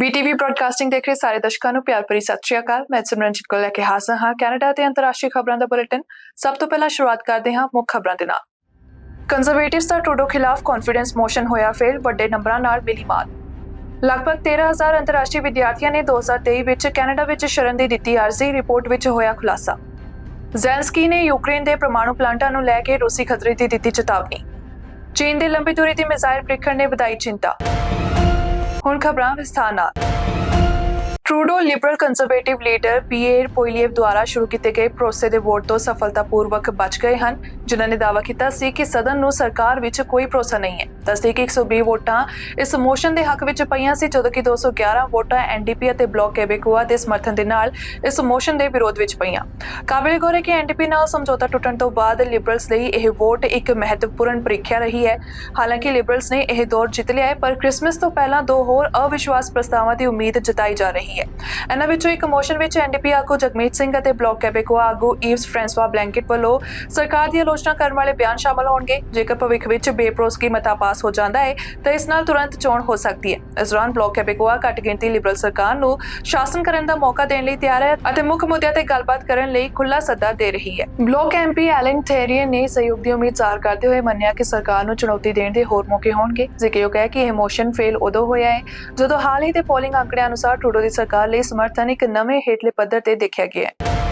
BTV broadcasting ਦੇਖ ਰਹੇ ਸਾਰੇ ਦਰਸ਼ਕਾਂ ਨੂੰ ਪਿਆਰ ਭਰੀ ਸਤਿ ਸ਼੍ਰੀ ਅਕਾਲ। ਮੈਂ ਸਿਮਰਨਜੀਤ ਕੋਲ ਲੈ ਕੇ ਹਾਜ਼ਰ ਹਾਂ ਕੈਨੇਡਾ ਤੇ ਅੰਤਰਰਾਸ਼ਟਰੀ ਖਬਰਾਂ ਦਾ ਬੁਲੇਟਿਨ। ਸਭ ਤੋਂ ਪਹਿਲਾਂ ਸ਼ੁਰੂਆਤ ਕਰਦੇ ਹਾਂ ਮੁੱਖ ਖਬਰਾਂ ਦੇ ਨਾਲ। ਕੰਜ਼ਰਵੇਟਿਵਸ ਦਾ ਟਰੂਡੋ ਖਿਲਾਫ ਕੌਨਫੀਡੈਂਸ ਮੋਸ਼ਨ ਹੋਇਆ ਫੇਲ ਵੱਡੇ ਨੰਬਰਾਂ ਨਾਲ ਮਿਲੀ ਮਾਤ ਲਗਭਗ 13000 ਅੰਤਰਰਾਸ਼ਟਰੀ ਵਿਦਿਆਰਥੀਆਂ ਨੇ 2023 ਵਿੱਚ ਕੈਨੇਡਾ ਵਿੱਚ ਸ਼ਰਨ ਦੀ ਦਿੱਤੀ ਅਰਜ਼ੀ, ਰਿਪੋਰਟ ਵਿੱਚ ਹੋਇਆ ਖੁਲਾਸਾ। ਜ਼ੈਲਸਕੀ ਨੇ ਯੂਕਰੇਨ ਦੇ ਪਰਮਾਣੂ ਪਲਾਂਟਾਂ ਨੂੰ ਲੈ ਕੇ ਰੂਸੀ ਖਤਰੇ ਦੀ ਦਿੱਤੀ ਚੇਤਾਵਨੀ। ਚੀਨ ਦੇ ਲੰਬੀ ਦੂਰੀ ਦੀ ਮਿਜ਼ਾਈਲ ਪ੍ਰੀਖਣ ਨੇ ਵਧਾਈ ਚਿੰਤਾ। ਹੁਣ ਖਬਰਾਂ ਵਿਸਥਾਰ ਨਾਲ। Trudeau Liberal Conservative leader Pierre Poilievre ਦੁਆਰਾ ਸ਼ੁਰੂ ਕੀਤੇ ਗਏ ਭਰੋਸੇ ਦੇ ਵੋਟ ਤੋਂ ਸਫਲਤਾਪੂਰਵਕ ਬਚ ਗਏ ਹਨ। ਜਿਨ੍ਹਾਂ ਨੇ ਦਾਅਵਾ ਕੀਤਾ ਸੀ ਕਿ ਸਦਨ ਨੂੰ ਸਰਕਾਰ ਵਿੱਚ ਕੋਈ ਭਰੋਸਾ ਨਹੀਂ ਹੈ। ਦੱਸਦੇ ਕਿ 120 ਵੋਟਾਂ ਇਸ ਮੋਸ਼ਨ ਦੇ ਹੱਕ ਵਿੱਚ ਪਈਆਂ ਸੀ, ਜਦੋਂ ਕਿ 211 ਵੋਟਾਂ ਐਨਡੀਪੀ ਅਤੇ ਬਲੌਕ ਕੈਬੇਕੋਆ ਦੇ ਸਮਰਥਨ ਦੇ ਨਾਲ ਇਸ ਮੋਸ਼ਨ ਦੇ ਵਿਰੋਧ ਵਿੱਚ ਪਈਆਂ। ਕਾਬਿਲ ਗੌਰ ਹੈ ਕਿ ਐਨਡੀਪੀ ਨਾਲ ਸਮਝੌਤਾ ਟੁੱਟਣ ਤੋਂ ਬਾਅਦ ਲਿਬਰਲਸ ਲਈ ਇਹ ਵੋਟ ਇੱਕ ਮਹੱਤਵਪੂਰਨ ਪ੍ਰੀਖਿਆ ਰਹੀ ਹੈ। ਹਾਲਾਂਕਿ ਲਿਬਰਲਸ ਨੇ ਇਹ ਦੌਰ ਜਿੱਤ ਲਿਆ ਹੈ, ਪਰ ਕ੍ਰਿਸਮਸ ਤੋਂ ਪਹਿਲਾਂ ਦੋ ਹੋਰ ਅਵਿਸ਼ਵਾਸ ਪ੍ਰਸਤਾਵਾਂ ਦੀ ਉਮੀਦ ਜਤਾਈ ਜਾ ਰਹੀ ਹੈ। ਇਹਨਾਂ ਵਿੱਚੋਂ ਇੱਕ ਮੋਸ਼ਨ ਵਿੱਚ ਐਨਡੀਪੀ ਆਗੂ ਜਗਮੀਤ ਸਿੰਘ ਅਤੇ ਬਲੌਕ ਕੈਬੇਕੋਆ ਆਗੂ ਈਵਸ ਫ੍ਰਾਂਸਵਾ ਬਲੈਂਕਟ ਵੱਲੋਂ ਸਰਕਾਰ ਦੀ ਆਲੋਚਨਾ ਕਰਨ ਵਾਲੇ ਬਿਆਨ ਸ਼ਾਮਲ ਹੋਣਗੇ। ਜੇਕਰ ਭਵਿੱਖ ਵਿੱਚ ਬੇਪਰੋਸਗੀ ਮਤਾ ਪਾਸ ਹੋ ਜਾਂਦਾ ਹੈ, ਤਾਂ ਇਸ ਨਾਲ ਤੁਰੰਤ ਚੋਣ ਹੋ ਸਕਦੀ ਹੈ। ਇਸ ਦੌਰਾਨ ਬਲੌਕ ਕੈਬੇਕੋਆ ਘੱਟ ਗਿਣਤੀ ਲਿਬਰਲ ਸਰਕਾਰ ਨੂੰ ਸ਼ਾਸਨ ਕਰਨ ਦਾ ਮੌਕਾ ਦੇਣ ਲਈ ਤਿਆਰ ਹੈ ਅਤੇ ਮੁੱਖ ਮੁੱਦਿਆਂ ਤੇ ਗੱਲਬਾਤ ਕਰਨ ਲਈ ਖੁੱਲਾ ਸੱਦਾ ਦੇ ਰਹੀ ਹੈ। ਬਲੌਕ ਐਮਪੀ ਐਲਨ ਥੇਰੀਅਨ ਨੇ ਸਹਿਯੋਗ ਦੀ ਉਮੀਦ ਜ਼ਾਹਰ ਕਰਦੇ ਹੋਏ ਮੰਨਿਆ ਕਿ ਸਰਕਾਰ ਨੂੰ ਚੁਣੌਤੀ ਦੇਣ ਦੇ ਹੋਰ ਮੌਕੇ ਹੋਣਗੇ। ਜ਼ਿਕਰਯੋਗ ਹੈ ਕਿ ਇਹ ਮੋਸ਼ਨ ਫੇਲ ਉਦੋਂ ਹੋਇਆ ਹੈ, ਜਦੋਂ ਹਾਲ ਹੀ ਦੇ ਪੋਲਿੰਗ ਅੰਕੜਿਆਂ ਅਨੁਸਾਰ ਟਰੂਡੋ ਦੀ ਸਰਕਾਰ ਲਈ ਸਮਰਥਨ ਇੱਕ ਨਵੇਂ ਹੇਠਲੇ ਪੱਧਰ ਤੇ ਦੇਖਿਆ ਗਿਆ ਹੈ।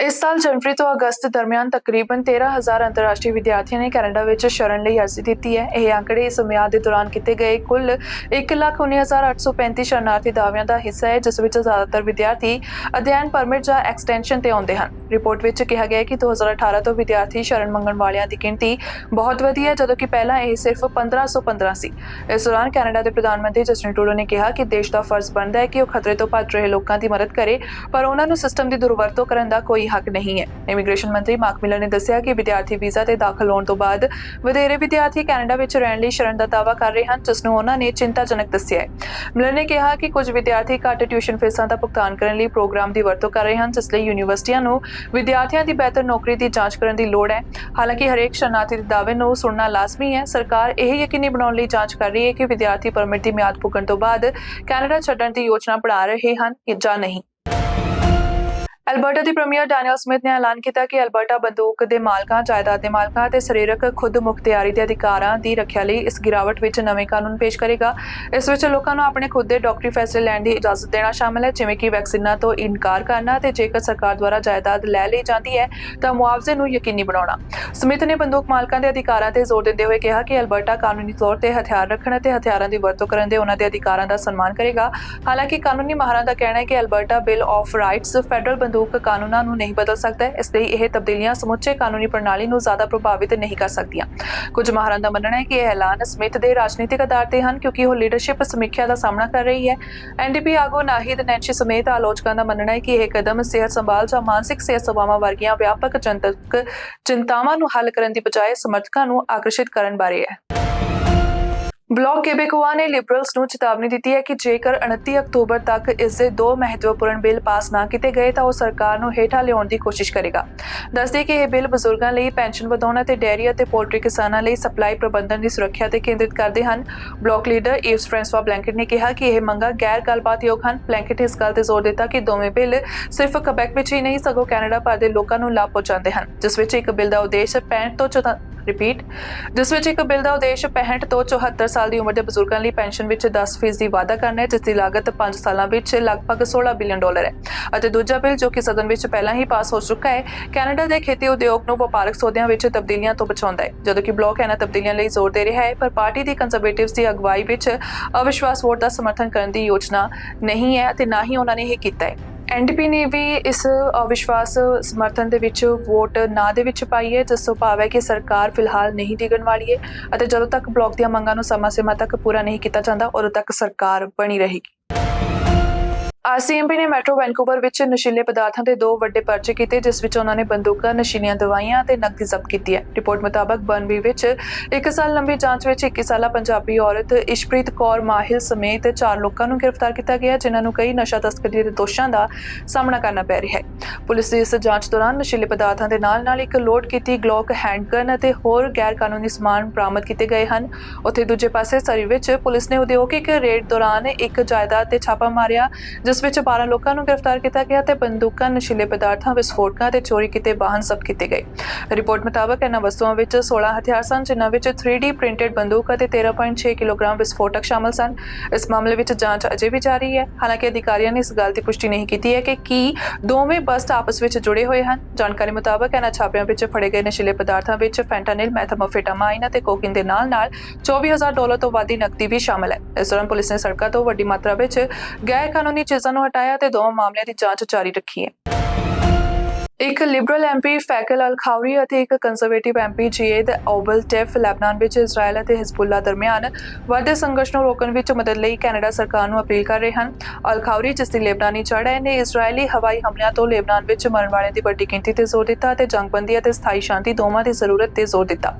ਇਸ ਸਾਲ ਜਨਵਰੀ ਤੋਂ ਅਗਸਤ ਦਰਮਿਆਨ ਤਕਰੀਬਨ 13000 ਅੰਤਰਰਾਸ਼ਟਰੀ ਵਿਦਿਆਰਥੀਆਂ ਨੇ ਕੈਨੇਡਾ ਵਿੱਚ ਸ਼ਰਨ ਲਈ ਅਰਜ਼ੀ ਦਿੱਤੀ ਹੈ। ਇਹ ਅੰਕੜੇ ਇਸ ਮਿਆਦ ਦੇ ਦੌਰਾਨ ਕੀਤੇ ਗਏ ਕੁੱਲ 119835 ਸ਼ਰਨਾਰਥੀ ਦਾਅਵਿਆਂ ਦਾ ਹਿੱਸਾ ਹੈ, ਜਿਸ ਵਿੱਚ ਜ਼ਿਆਦਾਤਰ ਵਿਦਿਆਰਥੀ ਅਧਿਐਨ ਪਰਮਿਟ ਜਾਂ ਐਕਸਟੈਂਸ਼ਨ ਤੇ ਆਉਂਦੇ ਹਨ। ਰਿਪੋਰਟ ਵਿੱਚ ਕਿਹਾ ਗਿਆ ਹੈ ਕਿ 2018 ਤੋਂ ਵਿਦਿਆਰਥੀ ਸ਼ਰਨ ਮੰਗਣ ਵਾਲਿਆਂ ਦੀ ਗਿਣਤੀ ਬਹੁਤ ਵਧੀ ਹੈ, ਜਦੋਂ ਕਿ ਪਹਿਲਾਂ ਇਹ ਸਿਰਫ 1515 ਸੀ। ਇਸ ਦੌਰਾਨ ਕੈਨੇਡਾ ਦੇ ਪ੍ਰਧਾਨ ਮੰਤਰੀ ਜਸਟਿਨ ਟਰੂਡੋ ਨੇ ਕਿਹਾ ਕਿ ਦੇਸ਼ ਦਾ ਫਰਜ਼ ਬਣਦਾ ਹੈ ਕਿ ਉਹ ਖਤਰੇ ਤੋਂ ਭੱਜ ਰਹੇ ਲੋਕਾਂ ਦੀ ਮਦਦ ਕਰੇ, ਪਰ ਉਹਨਾਂ ਨੂੰ ਸਿਸਟਮ ਦੀ ਦੁਰਵਰਤੋਂ ਕਰਨ ਦਾ ਕੋਈ ਹੱਕ ਨਹੀਂ ਹੈ। ਇਮੀਗ੍ਰੇਸ਼ਨ ਮੰਤਰੀ ਮਾਰਕ ਮਿਲਰ ਨੇ ਦੱਸਿਆ ਕਿ ਵਿਦਿਆਰਥੀ ਵੀਜ਼ਾ ਤੇ ਦਾਖਲ ਹੋਣ ਤੋਂ ਬਾਅਦ ਵਧੇਰੇ ਵਿਦਿਆਰਥੀ ਕੈਨੇਡਾ ਵਿੱਚ ਰਹਿਣ ਲਈ ਸ਼ਰਨ ਦਾ ਦਾਅਵਾ ਕਰ ਰਹੇ ਹਨ, ਜਿਸ ਨੂੰ ਉਹਨਾਂ ਨੇ ਚਿੰਤਾਜਨਕ ਦੱਸਿਆ ਹੈ। ਮਿਲਰ ਨੇ ਕਿਹਾ ਕਿ ਕੁਝ ਵਿਦਿਆਰਥੀ ਘੱਟ ਟਿਊਸ਼ਨ ਫੀਸਾਂ ਦਾ ਭੁਗਤਾਨ ਕਰਨ ਲਈ ਪ੍ਰੋਗਰਾਮ ਦੀ ਵਰਤੋਂ ਕਰ ਰਹੇ ਹਨ, ਜਿਸ ਲਈ ਯੂਨੀਵਰਸਿਟੀਆਂ ਨੂੰ ਵਿਦਿਆਰਥੀਆਂ ਦੀ ਬਿਹਤਰ ਨੌਕਰੀ ਦੀ ਜਾਂਚ ਕਰਨ ਦੀ ਲੋੜ ਹੈ। ਹਾਲਾਂਕਿ ਹਰੇਕ ਸ਼ਰਨਾਰਥੀ ਦੇ ਦਾਅਵੇ ਨੂੰ ਸੁਣਨਾ ਲਾਜ਼ਮੀ ਹੈ। ਸਰਕਾਰ ਇਹ ਯਕੀਨੀ ਬਣਾਉਣ ਲਈ ਜਾਂਚ ਕਰ ਰਹੀ ਹੈ ਕਿ ਵਿਦਿਆਰਥੀ ਪਰਮਿਟ ਦੀ ਮਿਆਦ ਪੁੱਗਣ ਤੋਂ ਬਾਅਦ ਕੈਨੇਡਾ ਛੱਡਣ ਦੀ ਯੋਜਨਾ ਬਣਾ ਰਹੇ ਹਨ ਜਾਂ ਨਹੀਂ। ਅਲਬਰਟਾ ਦੀ ਪ੍ਰੀਮੀਅਰ ਡੈਨੀਅਲ ਸਮਿਥ ਨੇ ਐਲਾਨ ਕੀਤਾ ਕਿ ਅਲਬਰਟਾ ਬੰਦੂਕ ਦੇ ਮਾਲਕਾਂ, ਜਾਇਦਾਦ ਦੇ ਮਾਲਕਾਂ ਅਤੇ ਸਰੀਰਕ ਖੁਦ ਮੁਖਤਿਆਰੀ ਦੇ ਅਧਿਕਾਰਾਂ ਦੀ ਰੱਖਿਆ ਲਈ ਇਸ ਗਿਰਾਵਟ ਵਿੱਚ ਨਵੇਂ ਕਾਨੂੰਨ ਪੇਸ਼ ਕਰੇਗਾ। ਇਸ ਵਿੱਚ ਲੋਕਾਂ ਨੂੰ ਆਪਣੇ ਖੁਦ ਦੇ ਡਾਕਟਰੀ ਫੈਸਲੇ ਲੈਣ ਦੀ ਇਜਾਜ਼ਤ ਦੇਣਾ ਸ਼ਾਮਲ ਹੈ, ਜਿਵੇਂ ਕਿ ਵੈਕਸੀਨਾਂ ਤੋਂ ਇਨਕਾਰ ਕਰਨਾ ਤੇ ਜੇਕਰ ਸਰਕਾਰ ਦੁਆਰਾ ਜਾਇਦਾਦ ਲੈ ਲਈ ਜਾਂਦੀ ਹੈ ਤਾਂ ਮੁਆਵਜ਼ੇ ਨੂੰ ਯਕੀਨੀ ਬਣਾਉਣਾ। ਸਮਿਥ ਨੇ ਬੰਦੂਕ ਮਾਲਕਾਂ ਦੇ ਅਧਿਕਾਰਾਂ ਤੇ ਜ਼ੋਰ ਦਿੰਦੇ ਹੋਏ ਕਿਹਾ ਕਿ ਅਲਬਰਟਾ ਕਾਨੂੰਨੀ ਤੌਰ ਤੇ ਹਥਿਆਰ ਰੱਖਣ ਅਤੇ ਹਥਿਆਰਾਂ ਦੀ ਵਰਤੋਂ ਕਰਨ ਦੇ ਉਹਨਾਂ ਦੇ ਅਧਿਕਾਰਾਂ ਦਾ ਸਨਮਾਨ ਕਰੇਗਾ। ਹਾਲਾਂਕਿ ਕਾਨੂੰਨੀ ਮਾਹਰਾਂ ਦਾ ਕਹਿਣਾ ਹੈ ਕਿ Alberta bill of rights federal ਬੰਦੂਕ ਕਾਨੂੰਨਾਂ ਨੂੰ ਨਹੀਂ ਬਦਲ ਸਕਦਾ, ਇਸ ਲਈ ਇਹ ਤਬਦੀਲੀਆਂ ਸਮੁੱਚੇ ਕਾਨੂੰਨੀ ਪ੍ਰਣਾਲੀ ਨੂੰ ਜ਼ਿਆਦਾ ਪ੍ਰਭਾਵਿਤ ਨਹੀਂ ਕਰ ਸਕਦੀਆਂ। ਕੁਝ ਮਾਹਰਾਂ ਦਾ ਮੰਨਣਾ ਹੈ ਕਿ ਇਹ ਐਲਾਨ ਸਮਿਥ ਦੇ ਰਾਜਨੀਤਿਕ ਆਧਾਰ ਤੇ ਹਨ, ਕਿਉਂਕਿ ਉਹ ਲੀਡਰਸ਼ਿਪ ਸਮੀਖਿਆ ਦਾ ਸਾਹਮਣਾ ਕਰ ਰਹੀ ਹੈ। ਐਨਡੀਪੀ ਆਗੂ ਨਾਹਿਦ ਨੈਂਚੀ ਸਮੇਤ ਆਲੋਚਕਾਂ ਦਾ ਮੰਨਣਾ ਹੈ ਕਿ ਇਹ ਕਦਮ ਸਿਹਤ ਸੰਭਾਲ ਜਾਂ ਮਾਨਸਿਕ ਸਿਹਤ ਸੇਵਾਵਾਂ ਵਰਗੀਆਂ ਵਿਆਪਕ ਜਨਤਕ ਚਿੰਤਾਵਾਂ ਨੂੰ ਹੱਲ ਕਰਨ ਦੀ ਬਜਾਏ ਸਮਰਥਕਾਂ ਨੂੰ ਆਕਰਸ਼ਿਤ ਕਰਨ ਬਾਰੇ ਹੈ। ਬਲੌਕ ਕੇਬੇਕੋਆ ਨੇ ਲਿਬਰਲਸ ਨੂੰ ਚੇਤਾਵਨੀ ਦਿੱਤੀ ਹੈ ਕਿ ਜੇਕਰ 29 ਅਕਤੂਬਰ ਤੱਕ ਇਸ ਦੇ ਦੋ ਮਹੱਤਵਪੂਰਨ ਬਿੱਲ ਪਾਸ ਨਾ ਕੀਤੇ ਗਏ ਤਾਂ ਉਹ ਸਰਕਾਰ ਨੂੰ ਹੇਠਾਂ ਲਿਆਉਣ ਦੀ ਕੋਸ਼ਿਸ਼ ਕਰੇਗਾ। ਦੱਸਦੇ ਕਿ ਇਹ ਬਿੱਲ ਬਜ਼ੁਰਗਾਂ ਲਈ ਪੈਨਸ਼ਨ ਵਧਾਉਣ ਅਤੇ ਡੇਅਰੀ ਅਤੇ ਪੋਲਟਰੀ ਕਿਸਾਨਾਂ ਲਈ ਸਪਲਾਈ ਪ੍ਰਬੰਧਨ ਦੀ ਸੁਰੱਖਿਆ ਤੇ ਕੇਂਦਰਿਤ ਕਰਦੇ ਹਨ। Block leader Yves Francois Blanchet ਨੇ ਕਿਹਾ ਕਿ ਇਹ ਮੰਗਾਂ ਗੈਰ ਗੱਲਬਾਤਯੋਗ ਹਨ। ਬਲੈਂਕਟ ਇਸ ਗੱਲ ਤੇ ਜ਼ੋਰ ਦਿੱਤਾ ਕਿ ਦੋਵੇਂ ਬਿੱਲ ਸਿਰਫ ਕਬੈਕ ਵਿੱਚ ਹੀ ਨਹੀਂ, ਸਗੋਂ ਕੈਨੇਡਾ ਭਰ ਦੇ ਲੋਕਾਂ ਨੂੰ ਲਾਭ ਪਹੁੰਚਾਉਂਦੇ ਹਨ, ਜਿਸ ਵਿੱਚ ਇੱਕ ਬਿੱਲ ਦਾ ਉਦੇਸ਼ 65 ਤੋਂ 14 ਰਿਪੀਟ ਜਿਸ ਵਿੱਚ ਇੱਕ ਬਿੱਲ ਦਾ ਉਦੇਸ਼ 65 ਤੋਂ 74 ਸਾਲ ਦੀ ਉਮਰ ਦੇ ਬਜ਼ੁਰਗਾਂ ਲਈ ਪੈਨਸ਼ਨ ਵਿੱਚ 10% ਦੀ ਵਾਧਾ ਕਰਨਾ ਹੈ ਜਿਸ ਦੀ ਲਾਗਤ 5 ਸਾਲਾਂ ਵਿੱਚ ਲਗਭਗ 16 ਬਿਲੀਅਨ ਡਾਲਰ ਹੈ। ਅਤੇ ਦੂਜਾ ਬਿੱਲ ਜੋ ਕਿ ਸਦਨ ਵਿੱਚ ਪਹਿਲਾਂ ਹੀ ਪਾਸ ਹੋ ਚੁੱਕਾ ਹੈ, ਕੈਨੇਡਾ ਦੇ ਖੇਤੀ ਉਦਯੋਗ ਨੂੰ ਵਪਾਰਕ ਸੌਦਿਆਂ ਵਿੱਚ ਤਬਦੀਲੀਆਂ ਤੋਂ ਬਚਾਉਂਦਾ ਹੈ। ਜਦੋਂ ਕਿ ਬਲੌਕ ਇਹਨਾਂ ਤਬਦੀਲੀਆਂ ਲਈ ਜ਼ੋਰ ਦੇ ਰਿਹਾ ਹੈ, ਪਰ ਪਾਰਟੀ ਦੀ ਕੰਜ਼ਰਵੇਟਿਵਸ ਦੀ ਅਗਵਾਈ ਵਿੱਚ ਅਵਿਸ਼ਵਾਸ ਵੋਟ ਦਾ ਸਮਰਥਨ ਕਰਨ ਦੀ ਯੋਜਨਾ ਨਹੀਂ ਹੈ ਅਤੇ ਨਾ ਹੀ ਉਹਨਾਂ ਨੇ ਇਹ ਕੀਤਾ ਹੈ। ਐਨਡੀਪੀ ਨੇ ਵੀ ਇਸ ਅਵਿਸ਼ਵਾਸ ਸਮਰਥਨ ਦੇ ਵਿੱਚ ਵੋਟ ਨਾ ਦੇ ਵਿੱਚ ਪਾਈ ਹੈ, ਜਿਸ ਤੋਂ ਭਾਵ ਹੈ ਕਿ ਸਰਕਾਰ ਫਿਲਹਾਲ ਨਹੀਂ ਡਿੱਗਣ ਵਾਲੀ ਹੈ ਅਤੇ ਜਦੋਂ ਤੱਕ ਬਲੌਕ ਦੀਆਂ ਮੰਗਾਂ ਨੂੰ ਸਮਾਂ ਸੀਮਾ ਤੱਕ ਪੂਰਾ ਨਹੀਂ ਕੀਤਾ ਜਾਂਦਾ, ਉਦੋਂ ਤੱਕ ਸਰਕਾਰ ਬਣੀ ਰਹੇਗੀ। ਆਰਸੀਐਮਪੀ ਨੇ ਮੈਟਰੋ ਵੈਨਕੂਵਰ ਵਿੱਚ ਨਸ਼ੀਲੇ ਪਦਾਰਥਾਂ ਦੇ ਦੋ ਵੱਡੇ ਪਰਚੇ ਕੀਤੇ, ਜਿਸ ਵਿੱਚ ਉਹਨਾਂ ਨੇ ਬੰਦੂਕਾਂ, ਨਸ਼ੀਲੀਆਂ ਦਵਾਈਆਂ ਅਤੇ ਨਕਦੀ ਜ਼ਬਤ ਕੀਤੀ ਹੈ। ਰਿਪੋਰਟ ਮੁਤਾਬਕ ਬਨਵੀ ਵਿੱਚ 1 ਸਾਲ ਲੰਬੀ ਜਾਂਚ ਵਿੱਚ 21 ਸਾਲਾ ਪੰਜਾਬੀ ਔਰਤ ਇਸ਼ਪ੍ਰੀਤ ਕੌਰ ਮਾਹਿਲ ਸਮੇਤ ਚਾਰ ਲੋਕਾਂ ਨੂੰ ਗ੍ਰਿਫਤਾਰ ਕੀਤਾ ਗਿਆ, ਜਿਨ੍ਹਾਂ ਨੂੰ ਕਈ ਨਸ਼ਾ ਤਸਕਰੀ ਦੇ ਦੋਸ਼ਾਂ ਦਾ ਸਾਹਮਣਾ ਕਰਨਾ ਪੈ ਰਿਹਾ ਹੈ। ਪੁਲਿਸ ਦੀ ਇਸ ਜਾਂਚ ਦੌਰਾਨ ਨਸ਼ੀਲੇ ਪਦਾਰਥਾਂ ਦੇ ਨਾਲ-ਨਾਲ ਇੱਕ ਲੋਡ ਕੀਤੀ ਗਲੋਕ ਹੈਂਡਗਨ ਅਤੇ ਹੋਰ ਗੈਰ ਕਾਨੂੰਨੀ ਸਮਾਨ ਬਰਾਮਦ ਕੀਤੇ ਗਏ ਹਨ। ਉੱਥੇ ਦੂਜੇ ਪਾਸੇ ਸਰੀ ਵਿੱਚ ਪੁਲਿਸ ਨੇ ਉਦਯੋਗਿਕ ਰੇਡ ਦੌਰਾਨ ਇੱਕ ਜਾਇਦਾਦ ਤੇ ਛਾਪਾ ਮਾਰਿਆ, ਜਿਸ ਵਿੱਚ 12 ਲੋਕਾਂ ਨੂੰ ਗ੍ਰਿਫਤਾਰ ਕੀਤਾ ਗਿਆ ਤੇ ਬੰਦੂਕਾਂ, ਨਸ਼ੀਲੇ ਪਦਾਰਥਾਂ, ਵਿਸਫੋਟਕਾਂ ਤੇ ਚੋਰੀ ਕੀਤੇ ਵਾਹਨ ਜ਼ਬਤ ਕੀਤੇ ਗਏ। ਰਿਪੋਰਟ ਮੁਤਾਬਕ ਇਹਨਾਂ ਵਸਤੂਆਂ ਵਿੱਚ 16 ਹਥਿਆਰ ਸਨ, ਜਿਨ੍ਹਾਂ ਵਿੱਚ 3D ਪ੍ਰਿੰਟਡ ਬੰਦੂਕ ਅਤੇ 13.6 ਕਿਲੋਗ੍ਰਾਮ ਵਿਸਫੋਟਕ ਸ਼ਾਮਲ ਸਨ। ਇਸ ਮਾਮਲੇ ਵਿੱਚ ਜਾਂਚ ਅਜੇ ਵੀ ਜਾਰੀ ਹੈ। ਹਾਲਾਂਕਿ ਅਧਿਕਾਰੀਆਂ ਨੇ ਇਸ ਗੱਲ ਦੀ ਪੁਸ਼ਟੀ ਨਹੀਂ ਕੀਤੀ ਹੈ ਕਿ ਕੀ ਦੋਵੇਂ ਬਸਟ ਆਪਸ ਵਿੱਚ ਜੁੜੇ ਹੋਏ ਹਨ। ਜਾਣਕਾਰੀ ਮੁਤਾਬਕ ਇਹਨਾਂ ਛਾਪਿਆਂ ਵਿੱਚ ਫੜੇ ਗਏ ਨਸ਼ੀਲੇ ਪਦਾਰਥਾਂ ਵਿੱਚ ਫੈਂਟਾਨਿਲ ਮੈਥਾਮਫੇਟਾਮਾਈਨ ਅਤੇ ਕੋਕਿਨ ਦੇ ਨਾਲ-ਨਾਲ 24000 ਡਾਲਰ ਤੋਂ ਵੱਧ ਦੀ ਨਕਦੀ ਵੀ ਸ਼ਾਮਲ ਹੈ। ਇਸ ਦੌਰਾਨ ਪੁਲਿਸ ਨੇ ਸੜਕਾਂ ਤੋਂ ਵੱਡੀ ਮਾਤਰਾ ਵਿੱਚ ਗੈਰ ਕਾਨੂੰਨੀ ਚੀਜ਼ਾਂ ਨੂੰ ਹਟਾਇਆ ਤੇ ਦੋਵਾਂ ਮਾਮਲਿਆਂ ਦੀ ਜਾਂਚ ਜਾਰੀ ਰੱਖੀ ਹੈ। ਇੱਕ ਲਿਬਰਲ ਐਮਪੀ ਫੈਕਲ ਅਲ ਖਾਉਰੀ ਅਤੇ ਇੱਕ conservative MP Ziad Aboultaif Lebanon ਵਿੱਚ ਇਜ਼ਰਾਈਲ ਅਤੇ ਹਿਜ਼ਬੁੱਲਾ ਦਰਮਿਆਨ ਵਧਦੇ ਸੰਘਰਸ਼ ਨੂੰ ਰੋਕਣ ਵਿੱਚ ਮਦਦ ਲਈ ਕੈਨੇਡਾ ਸਰਕਾਰ ਨੂੰ ਅਪੀਲ ਕਰ ਰਹੇ ਹਨ। ਅਲ ਖਾਉਰੀ ਜਿਸ ਦੀ ਲੈਬਨਾਨੀ ਜੜ ਹੈ ਨੇ ਇਜ਼ਰਾਈਲੀ ਹਵਾਈ ਹਮਲਿਆਂ ਤੋਂ ਲੈਬਨਾਨ ਵਿੱਚ ਮਰਨ ਵਾਲਿਆਂ ਦੀ ਵੱਡੀ ਗਿਣਤੀ ਤੇ ਜ਼ੋਰ ਦਿੱਤਾ ਅਤੇ ਜੰਗਬੰਦੀ ਅਤੇ ਸਥਾਈ ਸ਼ਾਂਤੀ ਦੋਵਾਂ ਦੀ ਜ਼ਰੂਰਤ ਤੇ ਜ਼ੋਰ ਦਿੱਤਾ।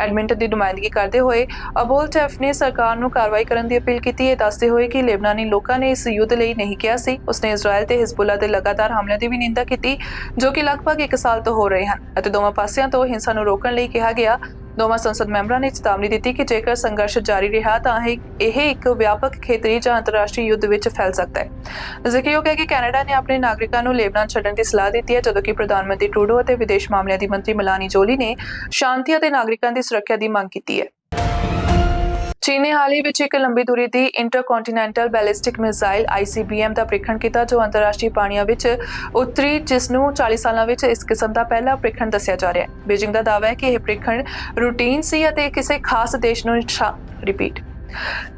ਐਡਮਿੰਟਨ ਦੀ ਨੁਮਾਇੰਦਗੀ ਕਰਦੇ ਹੋਏ ਅਬੋਲ ਟੈਫ ਨੇ ਸਰਕਾਰ ਨੂੰ ਕਾਰਵਾਈ ਕਰਨ ਦੀ ਅਪੀਲ ਕੀਤੀ। ਹੈ ਦੱਸਦੇ ਹੋਏ ਕਿ ਲੈਬਨਾਨੀ ਲੋਕਾਂ ਨੇ ਇਸ ਯੁੱਧ ਲਈ ਨਹੀਂ ਕਿਹਾ ਸੀ। ਉਸਨੇ ਇਜ਼ਰਾਈਲ ਤੇ ਹਿਜ਼ਬੁੱਲਾ ਦੇ ਲਗਾਤਾਰ ਹਮਲਿਆਂ ਦੀ ਵੀ ਨਿੰਦਾ ਕੀਤੀ, ਜੋ ਕਿ ਲਗਭਗ 1 ਸਾਲ ਤੋਂ ਹੋ ਰਹੇ ਹਨ ਅਤੇ ਦੋਵਾਂ ਪਾਸਿਆਂ ਤੋਂ ਹਿੰਸਾ ਨੂੰ ਰੋਕਣ ਲਈ ਕਿਹਾ ਗਿਆ। ਦੋਵਾਂ ਸੰਸਦ ਮੈਂਬਰਾਂ ਨੇ ਚੇਤਾਵਨੀ ਦਿੱਤੀ ਕਿ ਜੇਕਰ ਸੰਘਰਸ਼ ਜਾਰੀ ਰਿਹਾ ਤਾਂ ਇਹ ਇੱਕ ਵਿਆਪਕ ਖੇਤਰੀ ਜਾਂ ਅੰਤਰਰਾਸ਼ਟਰੀ ਯੁੱਧ ਵਿੱਚ ਫੈਲ ਸਕਦਾ ਹੈ। ਜ਼ਿਕਰਯੋਗ ਹੈ ਕਿ ਕੈਨੇਡਾ ਨੇ ਆਪਣੇ ਨਾਗਰਿਕਾਂ ਨੂੰ ਲੇਬਨਾਨ ਛੱਡਣ ਦੀ ਸਲਾਹ ਦਿੱਤੀ ਹੈ, ਜਦੋਂ ਕਿ ਪ੍ਰਧਾਨ ਮੰਤਰੀ ਟਰੂਡੋ ਅਤੇ ਵਿਦੇਸ਼ ਮਾਮਲਿਆਂ ਦੀ ਮੰਤਰੀ ਮਲਾਨੀ ਜੋਲੀ ਨੇ ਸ਼ਾਂਤੀ ਅਤੇ ਨਾਗਰਿਕਾਂ ਦੀ ਸੁਰੱਖਿਆ ਦੀ ਮੰਗ ਕੀਤੀ ਹੈ। ਚੀਨ ਨੇ ਹਾਲ ਹੀ ਵਿੱਚ ਇੱਕ ਲੰਬੀ ਦੂਰੀ ਦੀ ਇੰਟਰਕੰਟੀਨੈਂਟਲ ਬੈਲਿਸਟਿਕ ਮਿਜ਼ਾਈਲ ICBM ਦਾ ਪ੍ਰੀਖਣ ਕੀਤਾ, ਜੋ ਅੰਤਰਰਾਸ਼ਟਰੀ ਪਾਣੀਆਂ ਵਿੱਚ ਉਤਰੀ, ਜਿਸ ਨੂੰ 40 ਸਾਲਾਂ ਵਿੱਚ ਇਸ ਕਿਸਮ ਦਾ ਪਹਿਲਾ ਪ੍ਰੀਖਣ ਦੱਸਿਆ ਜਾ ਰਿਹਾ ਹੈ। ਬੀਜਿੰਗ ਦਾ ਦਾਅਵਾ ਹੈ ਕਿ ਇਹ ਪ੍ਰੀਖਣ ਰੂਟੀਨ ਸੀ ਅਤੇ ਕਿਸੇ ਖਾਸ ਦੇਸ਼ ਨੂੰ ਰਿਪੀਟ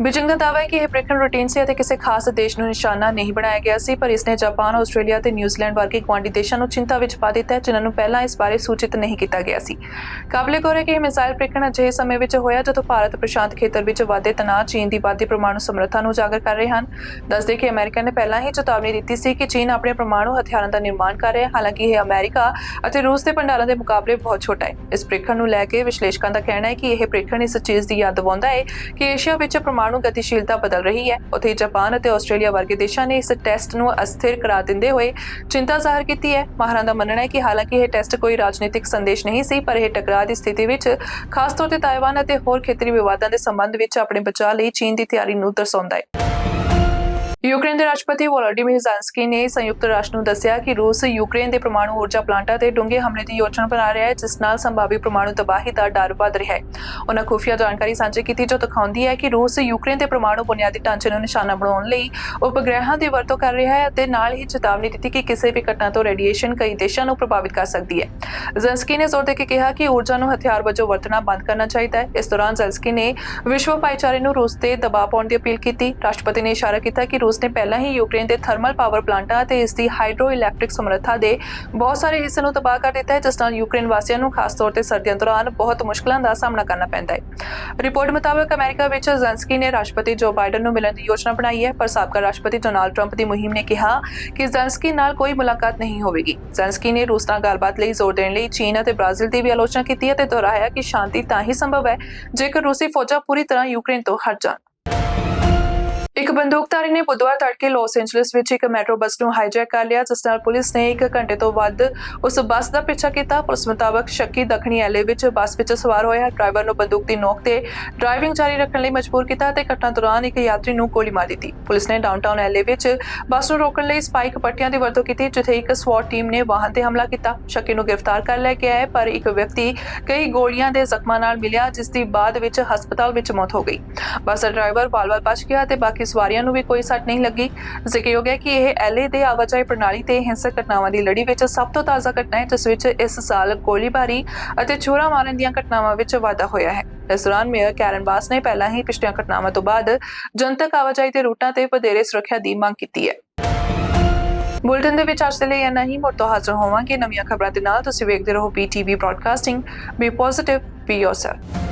ਬੀਜਿੰਗ ਦਾ ਦਾਅਵਾ ਹੈ ਕਿ ਇਹ ਪ੍ਰੇਖਣ ਰੂਟੀਨ ਸੀ ਅਤੇ ਕਿਸੇ ਖਾਸ ਦੇਸ਼ ਨੂੰ ਨਿਸ਼ਾਨਾ ਨਹੀਂ ਬਣਾਇਆ ਗਿਆ ਸੀ ਪਰ ਇਸਨੇ ਜਾਪਾਨ, ਆਸਟ੍ਰੇਲੀਆ ਤੇ ਨਿਊਜ਼ੀਲੈਂਡ ਵਰਗੇ ਗੁਆਂਢੀ ਦੇਸ਼ਾਂ ਨੂੰ ਚਿੰਤਾ ਵਿੱਚ ਪਾ ਦਿੱਤਾ ਹੈ ਜਿਨ੍ਹਾਂ ਨੂੰ ਪਹਿਲਾਂ ਇਸ ਬਾਰੇ ਸੂਚਿਤ ਨਹੀਂ ਕੀਤਾ ਗਿਆ ਸੀ। ਕਾਬਲੇ ਗੌਰ ਹੈ ਕਿ ਇਹ ਮਿਸਾਈਲ ਪ੍ਰੇਖਣ ਅਜਿਹੇ ਸਮੇਂ ਵਿੱਚ ਹੋਇਆ ਜਦੋਂ ਭਾਰਤ ਪ੍ਰਸ਼ਾਂਤ ਖੇਤਰ ਵਿੱਚ ਵਾਧੇ ਤਣਾਅ ਚੀਨ ਦੀ ਵਾਧੀ ਪਰਮਾਣੂ ਸਮਰੱਥਾ ਨੂੰ ਉਜਾਗਰ ਕਰ ਰਹੇ ਹਨ। ਦੱਸਦੇ ਕਿ ਅਮਰੀਕਾ ਨੇ ਪਹਿਲਾਂ ਹੀ ਚੇਤਾਵਨੀ ਦਿੱਤੀ ਸੀ ਕਿ ਚੀਨ ਆਪਣੇ ਪਰਮਾਣੂ ਹਥਿਆਰਾਂ ਦਾ ਨਿਰਮਾਣ ਕਰ ਰਿਹਾ ਹੈ। ਹਾਲਾਂਕਿ ਇਹ ਅਮਰੀਕਾ ਅਤੇ ਰੂਸ ਦੇ ਭੰਡਾਰਾਂ ਦੇ ਮੁਕਾਬਲੇ ਬਹੁਤ ਛੋਟਾ ਹੈ। ਇਸ ਪ੍ਰੇਖਣ ਨੂੰ ਲੈ ਕੇ ਵਿਸ਼ਲੇਸ਼ਕਾਂ ਦਾ ਕਹਿਣਾ ਹੈ ਕਿ ਇਹ ਪ੍ਰੇਖਣ ਇਸ ਚੀਜ਼ ਦੀ ਯਾਦ ਦਿਵਾਉਂਦਾ ਹੈ ਕਿ ਏਸ਼ੀਆ ਵਿੱਚ ਪ੍ਰਮਾਣੂ ਗਤੀਸ਼ੀਲਤਾ ਬਦਲ ਰਹੀ ਹੈ। ਉੱਥੇ ਜਾਪਾਨ ਅਤੇ ਆਸਟ੍ਰੇਲੀਆ ਵਰਗੇ ਦੇਸ਼ਾਂ ਨੇ ਇਸ ਟੈਸਟ ਨੂੰ ਅਸਥਿਰ ਕਰਾ ਦਿੰਦੇ ਹੋਏ ਚਿੰਤਾ ਜ਼ਾਹਰ ਕੀਤੀ ਹੈ। ਮਾਹਰਾਂ ਦਾ ਮੰਨਣਾ ਹੈ ਕਿ ਹਾਲਾਂਕਿ ਇਹ ਟੈਸਟ ਕੋਈ ਰਾਜਨੀਤਿਕ ਸੰਦੇਸ਼ ਨਹੀਂ ਸੀ, ਪਰ ਇਹ ਟਕਰਾਅ ਦੀ ਸਥਿਤੀ ਵਿੱਚ ਖਾਸ ਤੌਰ ਤੇ ਤਾਇਵਾਨ ਅਤੇ ਹੋਰ ਖੇਤਰੀ ਵਿਵਾਦਾਂ ਦੇ ਸੰਬੰਧ ਵਿੱਚ ਆਪਣੇ ਬਚਾਅ ਲਈ ਚੀਨ ਦੀ ਤਿਆਰੀ ਨੂੰ ਦਰਸਾਉਂਦਾ ਹੈ। ਯੂਕਰੇਨ ਦੇ ਰਾਸ਼ਟਰਪਤੀ ਵੋਲੋਡੀਮੀਰ ਜ਼ੈਲੈਂਸਕੀ ਨੇ ਸੰਯੁਕਤ ਰਾਸ਼ਟਰ ਨੂੰ ਦੱਸਿਆ ਕਿ ਰੂਸ ਯੂਕਰੇਨ ਦੇ ਪਰਮਾਣੂ ਊਰਜਾ ਪਲਾਂਟਾਂ ਤੇ ਡੂੰਘੇ ਹਮਲੇ ਦੀ ਯੋਜਨਾ ਬਣਾ ਰਿਹਾ ਹੈ, ਜਿਸ ਨਾਲ ਸੰਭਾਵੀ ਪਰਮਾਣੂ ਤਬਾਹੀ ਦਾ ਡਰ ਵੱਧ ਰਿਹਾ ਹੈ। ਉਹਨਾਂ ਖੁਫੀਆ ਜਾਣਕਾਰੀ ਸਾਂਝੀ ਕੀਤੀ, ਜੋ ਦਿਖਾਉਂਦੀ ਹੈ ਕਿ ਰੂਸ ਯੂਕਰੇਨ ਦੇ ਪ੍ਰਮਾਣੂ ਬੁਨਿਆਦੀ ਢਾਂਚੇ ਨੂੰ ਨਿਸ਼ਾਨਾ ਬਣਾਉਣ ਲਈ ਉਪਗ੍ਰਹਿਾਂ ਦੀ ਵਰਤੋਂ ਕਰ ਰਿਹਾ ਹੈ ਅਤੇ ਨਾਲ ਹੀ ਚੇਤਾਵਨੀ ਦਿੱਤੀ ਕਿ ਕਿਸੇ ਵੀ ਘਟਨਾ ਤੋਂ ਰੇਡੀਏਸ਼ਨ ਕਈ ਦੇਸ਼ਾਂ ਨੂੰ ਪ੍ਰਭਾਵਿਤ ਕਰ ਸਕਦੀ ਹੈ। ਜ਼ੈਲੈਂਸਕੀ ਨੇ ਜ਼ੋਰ ਦੇ ਕੇ ਕਿਹਾ ਕਿ ਊਰਜਾ ਨੂੰ ਹਥਿਆਰ ਵਜੋਂ ਵਰਤਣਾ ਬੰਦ ਕਰਨਾ ਚਾਹੀਦਾ ਹੈ। ਇਸ ਦੌਰਾਨ ਜ਼ੈਲੈਂਸਕੀ ਨੇ ਵਿਸ਼ਵ ਭਾਈਚਾਰੇ ਨੂੰ ਰੂਸ ਤੇ ਦਬਾਅ ਪਾਉਣ ਦੀ ਅਪੀਲ ਕੀਤੀ। ਰਾਸ਼ਟਰਪਤੀ ਨੇ ਇਸ਼ਾਰਾ ਕੀਤਾ ਕਿ ਰੂਸ ਨੇ ਪਹਿਲਾਂ ਹੀ ਯੂਕਰੇਨ ਦੇ ਥਰਮਲ ਪਾਵਰ ਪਲਾਂਟਾਂ ਤੇ ਇਸ ਦੀ ਹਾਈਡਰੋ ਇਲੈਕਟ੍ਰਿਕ ਸਮਰੱਥਾ ਦੇ ਬਹੁਤ ਸਾਰੇ ਹਿੱਸੇ ਨੂੰ ਤਬਾਹ ਕਰ ਦਿੱਤਾ ਹੈ, ਜਿਸ ਨਾਲ ਯੂਕਰੇਨ ਵਾਸੀਆਂ ਨੂੰ ਖਾਸ ਤੌਰ ਤੇ ਸਰਦੀਆਂ ਦੌਰਾਨ ਬਹੁਤ ਮੁਸ਼ਕਲਾਂ ਦਾ ਸਾਹਮਣਾ ਕਰਨਾ ਪੈਂਦਾ ਹੈ। ਰਿਪੋਰਟ ਮੁਤਾਬਕ ਅਮਰੀਕਾ ਵਿੱਚ ਜ਼ੈਲੈਂਸਕੀ ਨੇ ਰਾਸ਼ਟਰਪਤੀ ਜੋ ਬਾਈਡਨ ਨੂੰ ਮਿਲਣ ਦੀ ਯੋਜਨਾ ਬਣਾਈ ਹੈ, ਪਰ ਸਾਬਕਾ ਰਾਸ਼ਟਰਪਤੀ ਡੋਨਾਲਡ ਟਰੰਪ ਦੀ ਮੁਹਿੰਮ ਨੇ ਕਿਹਾ ਕਿ ਜ਼ੈਲੈਂਸਕੀ ਨਾਲ ਕੋਈ ਮੁਲਾਕਾਤ ਨਹੀਂ ਹੋਵੇਗੀ। ਜ਼ੈਲੈਂਸਕੀ ਨੇ ਰੂਸ ਨਾਲ ਗੱਲਬਾਤ ਲਈ ਜ਼ੋਰ ਦੇਣ ਲਈ ਚੀਨ ਅਤੇ ਬ੍ਰਾਜ਼ੀਲ ਦੀ ਵੀ ਆਲੋਚਨਾ ਕੀਤੀ ਹੈ ਤੇ ਦੁਹਰਾਇਆ ਕਿ ਸ਼ਾਂਤੀ ਤਾਂ ਹੀ ਸੰਭਵ ਹੈ ਜੇਕਰ ਰੂਸੀ ਫੌਜਾਂ ਪੂਰੀ ਤਰ੍ਹਾਂ ਯੂਕਰੇਨ ਤੋਂ ਹਟ ਜਾਣ। ਇੱਕ ਬੰਦੂਕਧਾਰੀ ਨੇ ਬੁੱਧਵਾਰ ਤੜਕੇ ਲਾਸ ਐਂਜਲਸ ਵਿੱਚ ਇੱਕ ਮੈਟਰੋ ਬੱਸ ਨੂੰ ਹਾਈਜੈਕ ਕਰ ਲਿਆ, ਜਿਸ ਨਾਲ ਪੁਲਿਸ ਨੇ 1 ਘੰਟੇ ਤੋਂ ਵੱਧ ਉਸ ਬੱਸ ਦਾ ਪਿੱਛਾ ਕੀਤਾ। ਪੁਲਿਸ ਮੁਤਾਬਕ ਸ਼ੱਕੀ ਦੱਖਣੀ ਐਲੇ ਵਿੱਚ ਬੱਸ ਵਿੱਚ ਸਵਾਰ ਹੋਇਆ। ਡਰਾਈਵਰ ਨੂੰ ਬੰਦੂਕ ਦੀ ਨੋਕ ਤੇ ਡਰਾਈਵਿੰਗ ਜਾਰੀ ਰੱਖਣ ਲਈ ਮਜਬੂਰ ਕੀਤਾ ਤੇ ਘਟਨਾ ਦੌਰਾਨ ਇੱਕ ਯਾਤਰੀ ਨੂੰ ਗੋਲੀ ਮਾਰ ਦਿੱਤੀ। ਪੁਲਿਸ ਨੇ ਡਾਊਨਟਾਊਨ ਐਲੇ ਵਿੱਚ ਬੱਸ ਨੂੰ ਰੋਕਣ ਲਈ ਸਪਾਈਕ ਪੱਟੀਆਂ ਦੀ ਵਰਤੋਂ ਕੀਤੀ, ਜਿੱਥੇ ਇੱਕ ਸਵਾਟ ਟੀਮ ਨੇ ਵਾਹਨ ਤੇ ਹਮਲਾ ਕੀਤਾ। ਸ਼ੱਕੀ ਨੂੰ ਗ੍ਰਿਫਤਾਰ ਕਰ ਲਿਆ ਗਿਆ ਹੈ, ਪਰ ਇੱਕ ਵਿਅਕਤੀ ਕਈ ਗੋਲੀਆਂ ਦੇ ਜ਼ਖਮਾਂ ਨਾਲ ਮਿਲਿਆ, ਜਿਸ ਦੀ ਬਾਅਦ ਵਿੱਚ ਹਸਪਤਾਲ ਵਿੱਚ ਮੌਤ ਹੋ ਗਈ। ਬੱਸ ਦਾ ਡਰਾਈਵਰ ਵਾਲ-ਵਾਲ ਬਚ ਗਿਆ ਤੇ ਬਾਕੀ ਸਵਾਰੀਆਂ ਨੂੰ ਵੀ ਕੋਈ ਸੱਟ ਨਹੀਂ ਲੱਗੀ। ਜ਼ਿਕਰਯੋਗ ਹੈ ਕਿ ਇਹ ਐਲਏ ਦੇ ਆਵਾਜਾਈ ਪ੍ਰਣਾਲੀ ਤੇ ਹਿੰਸਕ ਘਟਨਾਵਾਂ ਦੀ ਲੜੀ ਵਿੱਚ ਸਭ ਤੋਂ ਤਾਜ਼ਾ ਘਟਨਾ ਹੈ, ਜਿਸ ਵਿੱਚ ਇਸ ਸਾਲ ਗੋਲੀਬਾਰੀ ਅਤੇ ਛੁਰਾ ਮਾਰਨ ਦੀਆਂ ਘਟਨਾਵਾਂ ਵਿੱਚ ਵਾਧਾ ਹੋਇਆ ਹੈ। ਇਸ ਦੌਰਾਨ ਮੇਅਰ ਕੈਰਨ ਬਾਸ ਨੇ ਪਹਿਲਾਂ ਹੀ ਪਿਛਲੀਆਂ ਘਟਨਾਵਾਂ ਤੋਂ ਬਾਅਦ ਜਨਤਕ ਆਵਾਜਾਈ ਦੇ ਰੂਟਾਂ ਤੇ ਵਧੇਰੇ ਸੁਰੱਖਿਆ ਦੀ ਮੰਗ ਕੀਤੀ ਹੈ। ਬੁਲਟਨ ਦੇ ਵਿੱਚ ਅੱਜ ਦੇ ਲਈ ਇੰਨਾ ਹੀ। ਮੁੜ ਤੋਂ ਹਾਜ਼ਰ ਹੋਵਾਂਗੇ। ਨਵੀਆਂ ਖਬਰਾਂ ਦੇ ਨਾਲ ਤੁਸੀਂ ਵੇਖਦੇ ਰਹੋ PTV broadcasting be positive be yourself